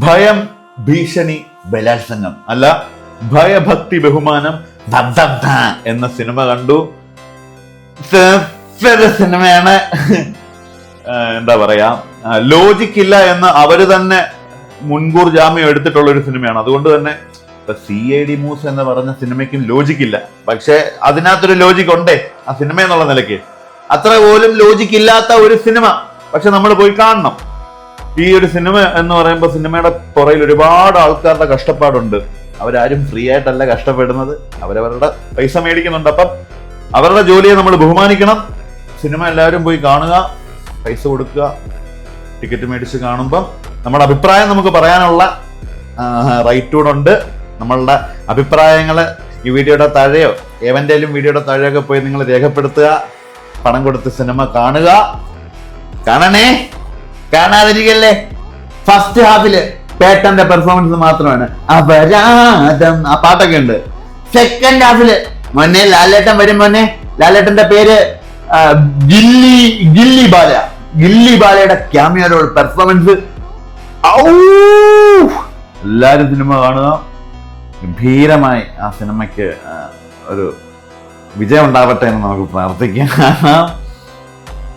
ഭയം ഭീഷണി ബലാത്സംഗം. അല്ല ഭയഭക്തി ബഹുമാനം എന്ന സിനിമ കണ്ടു. സിനിമയാണ്. എന്താ പറയാ? ലോജിക് ഇല്ല എന്ന് അവർ തന്നെ മുൻകൂർ ജാമ്യം എടുത്തിട്ടുള്ള ഒരു സിനിമയാണ്. അതുകൊണ്ട് തന്നെ ഇപ്പൊ സി ഐ ഡി മൂസ് എന്ന് പറഞ്ഞ സിനിമയ്ക്കും ലോജിക് ഇല്ല. പക്ഷെ അതിനകത്തൊരു ലോജിക് ഉണ്ടേ ആ സിനിമ എന്നുള്ള നിലയ്ക്ക്. അത്ര പോലും ലോജിക് ഇല്ലാത്ത ഒരു സിനിമ. പക്ഷെ നമ്മൾ പോയി കാണണം. ഈ ഒരു സിനിമ എന്ന് പറയുമ്പോൾ സിനിമയുടെ പുറയിൽ ഒരുപാട് ആൾക്കാരുടെ കഷ്ടപ്പാടുണ്ട്. അവരാരും ഫ്രീ ആയിട്ടല്ല കഷ്ടപ്പെടുന്നത്. അവരവരുടെ പൈസ മേടിക്കുന്നുണ്ട്. അപ്പം അവരുടെ ജോലിയെ നമ്മൾ ബഹുമാനിക്കണം. സിനിമ എല്ലാവരും പോയി കാണുക. പൈസ കൊടുക്കുക. ടിക്കറ്റ് മേടിച്ച് കാണുമ്പം നമ്മുടെ അഭിപ്രായം നമുക്ക് പറയാനുള്ള റൈറ്റ് ഉണ്ട്. നമ്മളുടെ അഭിപ്രായങ്ങൾ ഈ വീഡിയോയുടെ താഴെയോ ഏവന്റെയും വീഡിയോയുടെ താഴെയൊക്കെ പോയി നിങ്ങൾ രേഖപ്പെടുത്തുക. പണം കൊടുത്ത് സിനിമ കാണുക. കാണണേ. കാണാതിരിക്കല്ലേ? ഫസ്റ്റ് ഹാഫിൽ പേട്ടന്റെ പെർഫോമൻസ് മാത്രമാണ്. അപരാധം. ആ പാട്ടൊക്കെ ഉണ്ട്. സെക്കൻഡ് ഹാഫിൽ മൊന്നെ ലാലേട്ടൻ വരും മൊന്നെ ലാലേട്ടന്റെ പേര് ഗില്ലി ഗില്ലി ബാല. ഗില്ലി ബാലയുടെ ക്യാമിയോയുടെ പെർഫോമൻസ് എല്ലാരും സിനിമ കാണുക. ഗംഭീരമായി ആ സിനിമയ്ക്ക് ഒരു വിജയം ഉണ്ടാവട്ടെ എന്ന് നമുക്ക് പ്രാർത്ഥിക്കാം.